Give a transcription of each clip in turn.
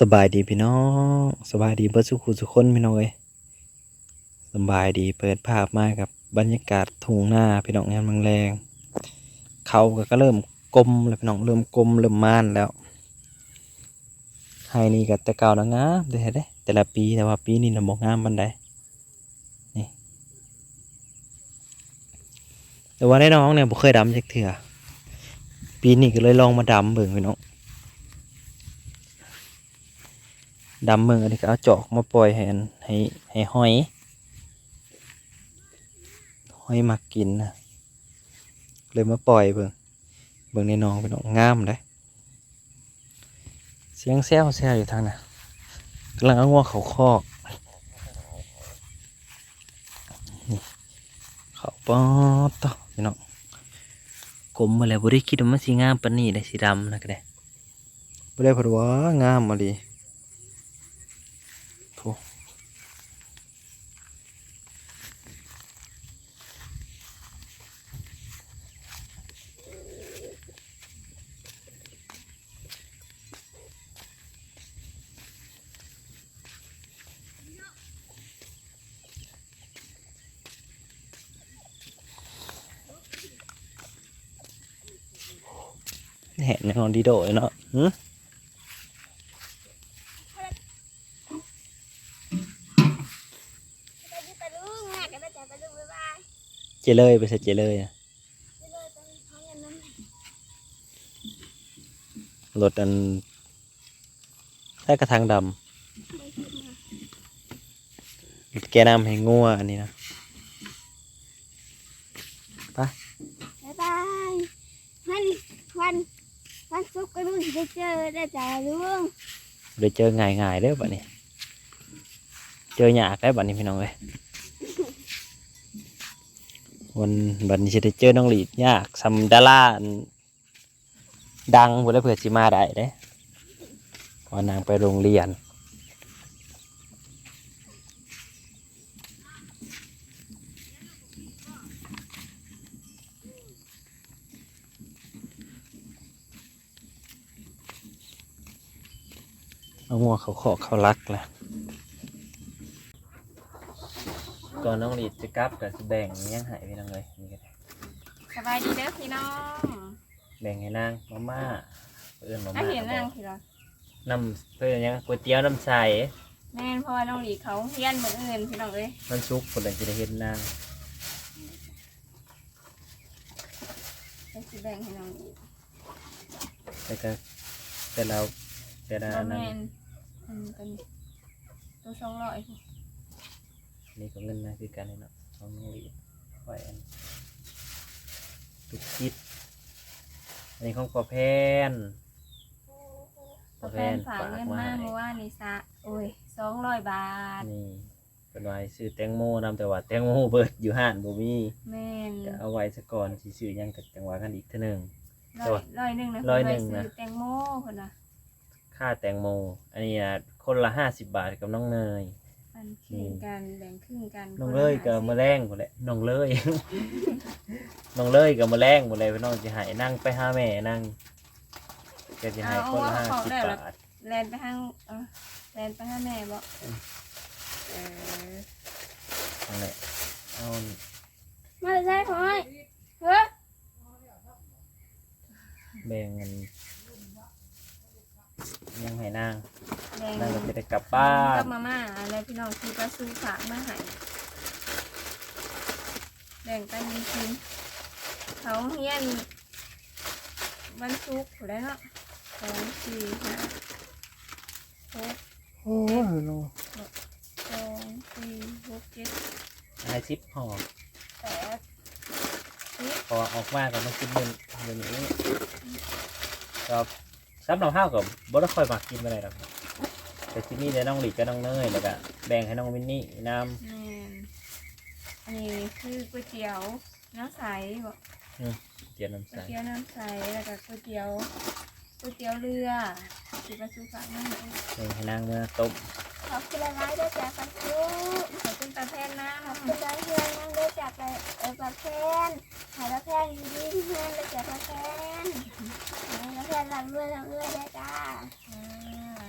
สบายดีพี่น้องสบายดีเบิดสุขุสุคนพี่น้องเอ้ยสบายดีเปิดภาพมากับบรรยากาศทุ่งหน้าพี่น้องงานบางแรงเขาก็ก็เริ่มกลมแล้วพี่น้องเริ่มกลมเริ่มม่านแล้วไฮนี่ก็แต่เก่านะงามเด้เด้แต่ละปีแต่ว่าปีนี้น่ะบ่งามปานใดนี่แต่ว่าในน้องเนี่ยบ่เคยดำจักเทื่อปีนี้ก็เลยลองมาดำเบิ่งพี่น้อง ดำเมืองอันนี้ก็เอาจอกมาปล่อยให้อันให้ให้หอยหอยมักกินนะเลยมาปล่อยเบิ่งเบิ่งในนองเป็นองงามเลยเสียงแซวแซวอยู่ทางน่ะกำลังเอางัวเขาคอกเขาปอต่อพี่น้องกลมมาแล้วบ่ได้คิดว่ามันสีงามปานนี้ได้สีดำนะก็ได้บ่ได้เพราว่างามมาดี เห็นนอนดีโดยเนาะหึไปดิไปลุงงานกันไวันศุกร์ก็ลุงจะเจอได้จ้าลุงได้เจอง่ายง่ายๆเด้อบัดนี้ เจอยากได้อบัดนี้พี่น้องเลยวันบัดนี้จะได้เจอน้องหลีดยากซัมดาราอันดังหมดแล้วเผื่อจิมาได้เด้เพอนางไปโรงเรียน เอางัวเขาขอเขารักแหละก่อนน้องหลีดจะกลับกับสิแบ่งยังหายไปน้องเลยนี่ก็ได้สบายดีเด้อพี่น้องแบ่งให้นางมาม่าเพื่อนมาถ้าม่าเห็นก็บนาองกทีละน้ำเพื่อนยังก๋วยเตี๋ยวน้ำใสแม่นเพราะว่าน้องหลีเขาเฮียนเหมือนอื่นพี่น้องเอ้ยมันซุกคนเลยจะได้เห็นนางไปสิแบ่งให้น้องหลีแต่ก็แต่เราแต่ละบ่อันนั้น แม่น อันเป็นตัวสองร้อยนี่ก็เงินนะคือกันเลยเนาะของน้องหลีดไว้อันตุกคิดอันนี้ของปอแพนปอแฟนฝากเงินมาเมื่อวานนี้ซะโอ้ยสองร้อยบาทนี่เป็นไว้ซื้อแตงโมนำแต่ว่าแตงโมเบิดอยู่ห้านบ่มีแม่นจะเอาไว้ซะก่อนสิซื้อหยังกับจังหวะกันอีกเท่านึงร้อยร้อยหนึ่งนะร้อยหนึ่งเพิ่นะไปซื้อแตงโมคนน่ะ ค่าแตงโม อันนี้อะคนละห้าสิบบาทกับน้องเนยอันครึ่งกันแบ่งครึ่งกันน้องคเลละยกับ50มะแรงหมดแหละน้องเลย น้องเลยกับมะแรงหมดเลยพี่น้องจะใหายนั่งไปหาแม่นั่งก็จะใหายคนละห้าสิบบาทแลนไปทางเออแลนไปทางแม่บ่เออนั่นแหละเอามาได้ขอให้เฮ้ยแบ่งเงิน ยังให้นั่งแบ่งนั่งก็จะได้กลับบ้านกับมาม่าอะไรพี่น้องที่ประสูฝากมาให้แบ่งกันกินเขาเฮียนวันศุกร์อยู่แล้วเนาะสองสี่ห้าหกโอ้ยน้องสองสี่หกเจ็ดนายซิปห่อแปดพอออกมากับมากินเงินเงินนี้ครับ ซับเราห้าวกับบ่ได้ค่อยมักกินอะไรหรอกครับแต่ที่นี่จะน้องหลีกกับน้องเนยแล้วก็แบ่งให้น้องมินนี่น้แม่นอันนี้คือก๋วยเตี๋ยวน้ำใสบ่ำเจียวน้ำก๋วยใสเตี๋ยวน้ำใสแล้วก็ก๋วยเตี๋ยวก๋วยเตี๋ยวเรือที่ประสูฝากมาให้แบ่งให้นางเมื่อต้ม ขอบคุณหลายๆด้วยจ้ะพันธุขอบคุณตาแทนนะขอบคุณหลายเพื่อนนั่งด้วยจ้ะไปเออประเทนหายประเทนดีๆเพื่อนด้วยจ้ะประเทนหายประเทนรับเรื่อยรับเรื่อยได้จ้าอ่า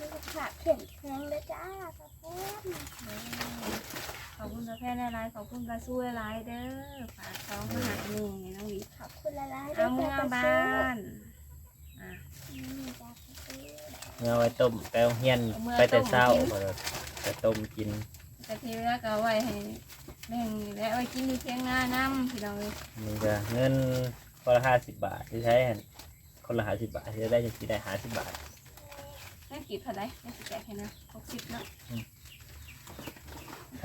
สุขภาพเข้มแข็งเลยจ้าตาแพนขอบคุณตาแพทย์หลายๆขอบคุณตาสู้หลายๆเด้อฝากท้องมาหาหนึ่งในน้องหวีขอบคุณละลายเอาเมื่อบ้านอะ อืมจ้าตาซื้อ เอาไว้ต้มไปโรงเฮียนไปแต่เช้าบ่ได้ไปต้มกินกะทิเหลือก็เอาไว้ให้แม่งและเอาไว้กินอยู่เที่ยงหน้าน้ำพี่น้องเอ้ยนี่ก็เงินคนละห้าสิบบาทที่ใช้หั่นคนละห้าสิบบาทที่ได้จะสิได้ห้าสิบบาทนั่นกี่เท่าไหร่นั่นสิแกะให้นะหกสิบเนาะ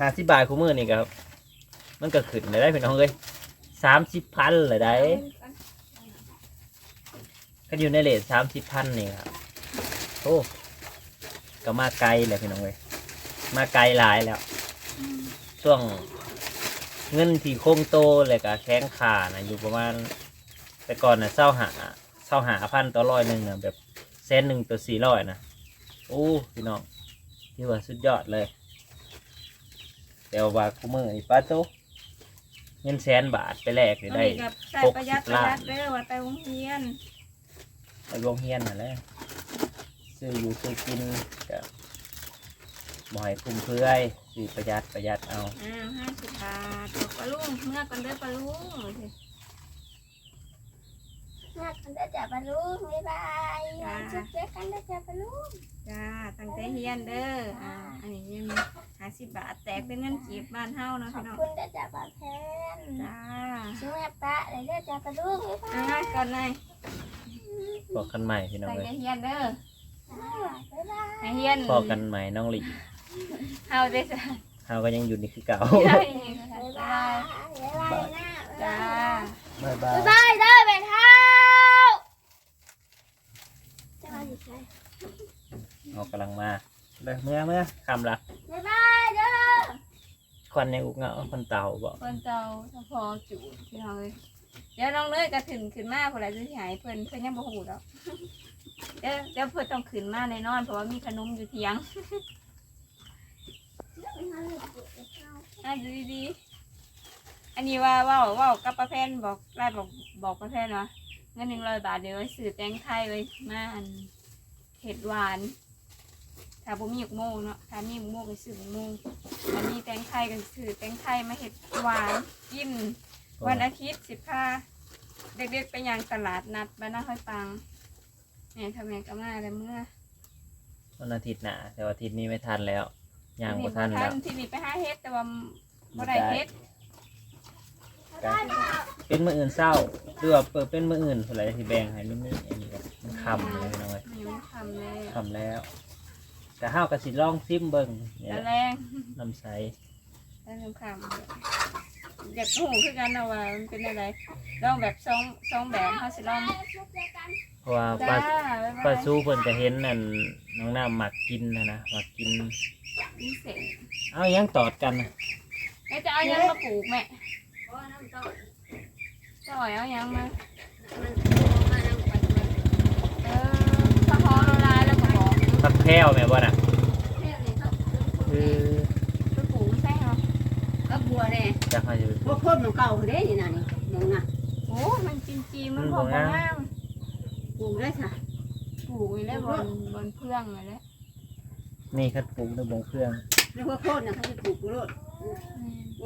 ห้าสิบบาทคู่มือนี่ครับ มันก็ขึ้นได้พี่น้องเลยสามสิบพันเลยได้ก็อยู่ในเลทสามสิบพันนี่ครับ โอ้ก็มาไกลเลยพี่น้องเลยมาไกลหลายแล้ว ช่วงเงินที่คงโตเลยกับแข้งขานะอยู่ประมาณ แต่ก่อนนะเศร้าหาเศร้าหาพันต่อร้อยหนึ่งนะแบบเซนหนึ่งต่อสี่ร้อยนะโอ้พี่น้องที่ว่าสุดยอดเลยเดี๋ยวว่าคู่มือนี่ป้าโตเงินแสนบาทไปแลกนี่อันได้นี้กับใส่ประหยัด60ประหยัดล้านเด้อว่าไปโรงเรียนไปโรงเรียนนั่นแหละ ซื้ออยู่ซื้อกินกับบ่ให้คุ้มเพื่อยซื้อประหยัดประหยัดเอาอ้าวห้าสิบบาทบอกปลาลุงเมื่อกันเด้อปลาลุงมากกันได้จ้าปลาลูกบ๊ายบายวันสุขเจอกันได้จ้าปลาลูกจ้าตั้งใจเฮียนเด้ออ่าอันนี้เงินห้าสิบบาทแตกเป็นเงินกีบบ้านเฮาเนาะขอพี่บน้องคุณได้จ้าปลาแพนจ้าช่วยปะเลยได้จ้าปลาลูกบ๊ายบาอ่ายก่อนเลยบอกกันใหม่พี่น้องตั้งเลใจยเฮียนเด้อ บ๊ายบายให้เฮียนพอกันใหม่น้องหลีเฮาได้จ้าเฮาก็ยังอยู่นี่คือเก่าใช่บ๊ายจ้าบายบ๊ายบายนะจ้าบ๊ายบาบ๊ายยบายเด้อแม่เท้าจะมาอยู่ใช่เรากำลังมาเลยเมื่อเมื่อคำละบ๊ายบายเด้อควันในอุกเงาคนเต่าบอกเพิ่นเจ้าเฉพาะจูดพี่น้องเลยเดี๋ยวน้องเนยก็ขึ้นขึ้นมาเพราะอะไรจะหายเพิ่นเพิ่นยังบ่ฮู้ดอก เดี๋ยวเดี๋ยวเพิ่นต้องขึ้นมาแน่นอน เพราะว่ามีขนมอยู่เถียงอะดูดีๆอันนี้ว่าเว่าเว่ากับป้าแพนบอกไล่บอกบอกป้าแพนว่าเงินหนึ่งร้อยบาทเดี๋ยวไว้ซื้อแตงไทยไว้มาอันเห็ดหวานถ้าบ่มีหมกโมงเนาะถ้ามีหมกโมงก็ซื้อหมกโมงถ้ามีแตงไทยก็ซื้อแตงไทยมาเห็ดหวานกินวันอาทิตย์สิบห้าเด็กๆไปยังตลาดนัดบ้านนาค่อยปัง เนี่ยทำไงก็มาแล้วเมื่อวันอาทิตย์หน้าแต่ว่าอาทิตย์นี้ไม่ทันแล้วย่างบ่ทันบ่แล้วที่นี่ไปหาเฮ็ดแต่ว่าบ่ได้เฮ็ดเป็นมืออื่นเศร้าหรือว่าเปิดเป็นมืออื่นอะไรที่แบ่งให้มันนี่อันนี้ก็มันคำเลยพี่น้องเลยไม่รู้ทำเลยคำแล้วแต่ห้าวกระสิลองซิมเบิ่งเนี่ยตะแรงน้ำใสแล้วทำคำอยากหูคือกันนะว่ามันเป็นอะไรลองแบบสองสองแบบเขาสิลองเพ ราะว่าปจ้าลาบ๊ายบายปลาสู้เพิ่นก็เห็นนั่นน้องน้ำหมักกินนะนะหมักกินพิเศษเอายังตอดกันนะแม่จะเอายังมาปลูกแม่จะอ่อยเอายังมาเออถ้าหอมละลายแล้วก็บอกทับแพ้วแม่บ่น่ะคือไปปลูกไม่ใช่เหรอก็บัวเลยจะให้อยู่พวกคนของเก่าเด้นี่นะนี่มองนะโอ้มันจีนจีมันมันบบ่อกงามงาม ปลูกได้ค่ะปลูกไว้แล้วบนบนเพื่องเลยแหละนี่คัดปลูกด้วยบงเครื่องแล้วพวกคนนะเขาจะปลูกกุโรด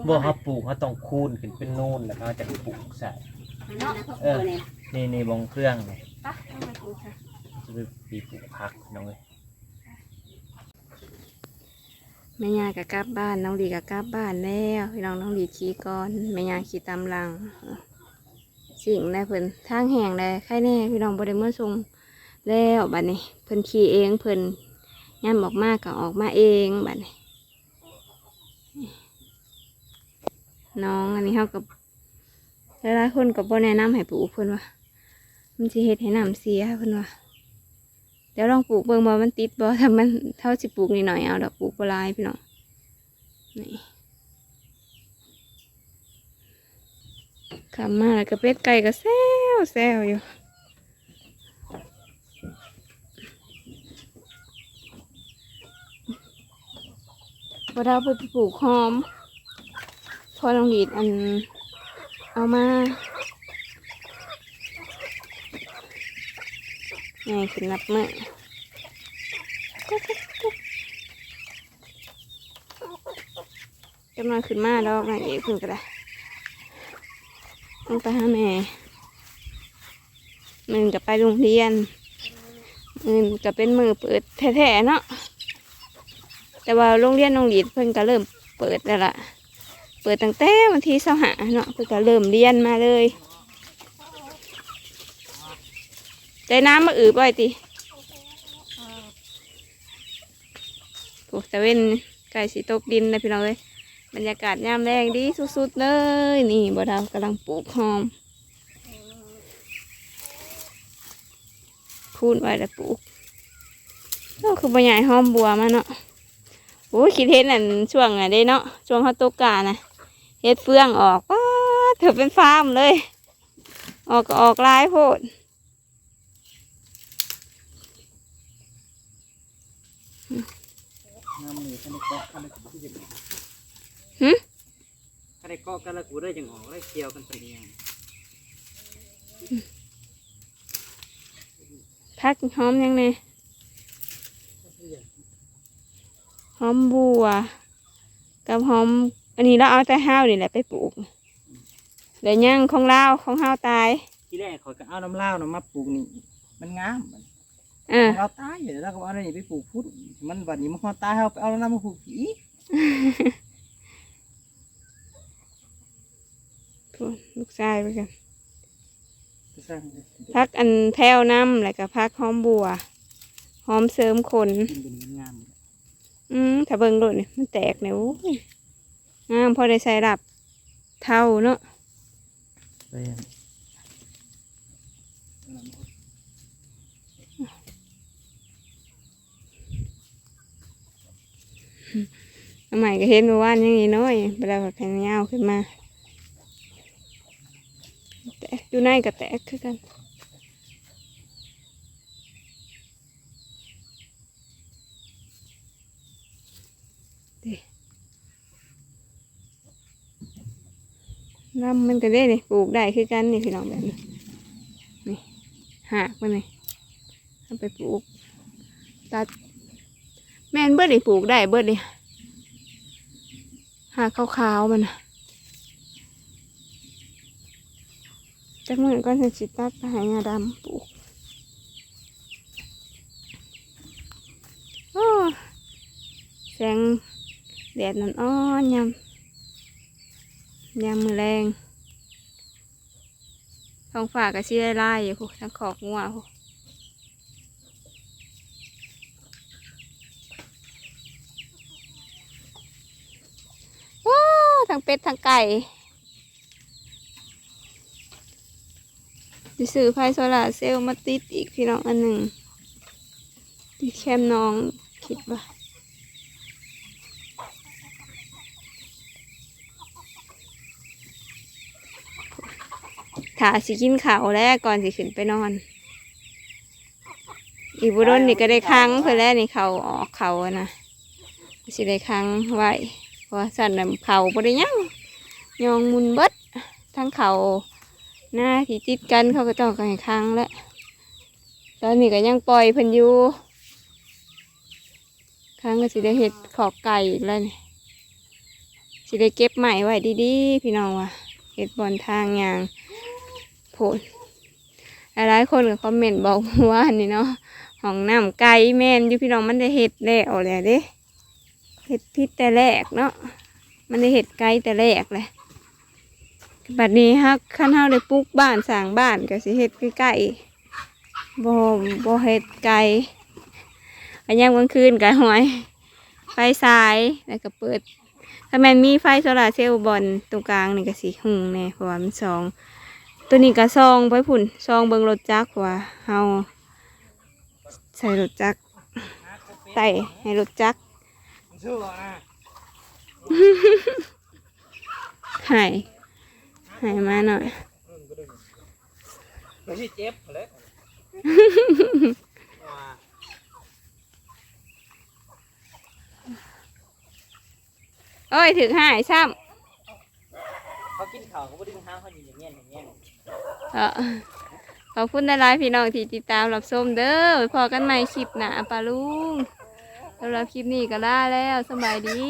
บ่เขาปลูกเขาต้องคูนขึ้นเป็นนูนแล้วเขาจะปลูกใส่เนาะพวกคนเนี่ยนี่นี่บงเครื่องนี่ปะต้องไปปลูกค่ะจะไปปีปลูกผักน้องเอ้ยแม่ยายกับกลับบ้านน้องดีกับกลับบ้านแล้วพี่น้องน้องดีขี่ก่อนแม่ยายขี่ตามหลัง สิ่งได้เพิ่นทางแห่งได้ใครแน่พี่น้องบ่ได้เมื่อส่งแล้วบัดนี้เพิ่นขี่เองเพิ่นย่ำออกมาก็ออกมาเองบัดนี้น้องอันนี้เขากับหลายๆคนกับบ่แนะนำให้ปลูกเพิ่นว่ามันสิเฮ็ดให้น้ำเสียเพิ่นว่าเดี๋ยวลองปลูกเบิ่งบ่มันติดบ่ถ้ามันเท่าสิปลูกนิดหน่อยเอาดอกปลูกบ่หลายพี่น้องนี่ ขำมาแล้วก็เป็ดไก่ก็แซวแซวอยู่พอเราไปปลูกหอม พอลองดีดอัน เอามาง่ายขึ้นนับเมื่อกำลังขึ้นมาแล้วง่ายขึ้นก็ได้ ต้องไปหาแม่มึงก็ไปโรงเรียนมึงก็เป็นมือเปิดแท้ๆเนาะแต่ว่าโรงเรียนโรงเรียนเพิ่นก็เริ่มเปิดแล้วล่ะ เปิดตั้งแต่วันที่สหาเนาะเพิ่นก็เริ่มเรียนมาเลยใจน้ำมาอือบ่อยติโอ้แต่เว้นไก่สีตกดินนะพี่น้องเอ้ย บรรยากาศยามแรงดีสุดๆเลยนี่บ่ดาวกำลังปลูกหอมคูนไว้แล้วปลูกก็คือบ่ใหญ่หอมบัวมาเนาะโอ้คิดเห็นอันช่วงอะเด้เนาะช่วงเขาตกกานะเฮ็ดเฟืองออกป้าเถอเป็นฟาร์มเลย ออกก็ออกลายโพดน้ำมือกันเกาะกันเลยที่จะหึ กันเกาะกันแล้วกูได้จังออกได้เกี่ยวกันไปเองพักหอมยังไงหอมบัว กับหอม อันนี้เราเอาแต่ห้าวนี่แหละไปปลูกเดี๋ยวยังของเราของห้าวตาย ที่แรกขอยก็เอาน้ำเล่าวน่ะมาปลูกนี่ มันงามมันเออเราตายอยู่แล้วก็เอาอะไรนี่ไปปลูกพุทธมันบัดนี้มันพอตายเอาไปเอาน้ำมาปลูกผี พูด ลูกชายไปกันไปสร้างเลยพักอันแพ้วน้ำแล้วก็พักหอมบัวหอมเสริมขนกินเป็นมันงามอืมถ้าเบิ่งโดดนี่มันแตกเนี่ยโอ้ยงามพอได้ใส่ดับเท่าเนาะไปอันอันใหม่ก็เห็นเมื่อวานยังอีน้อยเวลาแข็งยาวขึ้นมา แตกอยู่ในก็แตกคือกันลำมันก็ได้นี่ปลูกได้คือกันนี่พี่น้องแบบนี้นี่หากมันนี่เอาไปปลูกตัดแม่นเบิดนี่ปลูกได้เบิดนี่หากขาวๆมันนะ จากมือก็จะสิตัดไปหายาดำปลูกโอ้แสงแดดนั่นอ้อนยำยามือแรงท้องฟ้าก็ชี้ไล่ๆอยู่พวกทั้งขอกงัวพวกว้าวทั้งเป็ดทั้งไก่ จะซื้อไฟโซลาเซลล์มาติดอีกพี่น้องอันหนึ่งติดแคมน้องคิดว่าถ้าสิกินข้าวแล้วก่อนสิขึ้นไปนอน อีบุรนนี่ก็ได้ค้างเพื่อแล้วนี่เขาออกเขานะสิได้ค้างไว้เพราะสันน่ะเขาบริยังยองมุนเบิดทั้งเขา หน้าที่ติดกันเขาก็ต้องกันค้างแล้วตอนนี้ก็ยังปล่อยพิ่นยูค้างก็สิได้เห็ดขอกไก่แล้วนี่สิได้เก็บใหม่ไว้ดีๆ พี่น้องว่ะเห็ดบอนทางอย่างโพดหลายคนก็คอมเมนต์บอกว่านี่เนาะห้องน้ำไก่แม่นอยู่พี่น้องมันได้เห็ดแล้วแหละเด้เห็ดพิษแต่แรกเนาะมันได้เห็ดไก่แต่แรกเลย บัดนี้ฮักขั้นเฮาได้ปลูกบ้านสร้างบ้านก็สิเห็ดใกล้ๆบ่บ่เห็ดไก่อันยังกลางคืนก็หวยไฟสายแล้วก็เปิด ถ้าแม่นมีไฟโซลาร์เซลล์บอนตรงกลางนี่ก็สิหุงแน่เพราะว่ามันสอง ตัวนี้ก็ซองไปผุ่นซองเบิงรถจักรว่าเฮาใส่รถจักรใส่ให้รถจักรชื่อนะให้ให้มาหน่อยไม่ใช่เจ็บเลยโอ้ยถึงหายซ้เขากินข้าวเขาไม่ได้ห้างเขาอยู่อย่างเงี้ยอย่างเงี้ยำเออขอบคุณหลายๆพี่น้องที่ติดตามรับชมเด้อไว้พอกันใหม่คลิปหน้าปลาลุงสำหรับคลิปนี้ก็ลาแล้วสำบายดี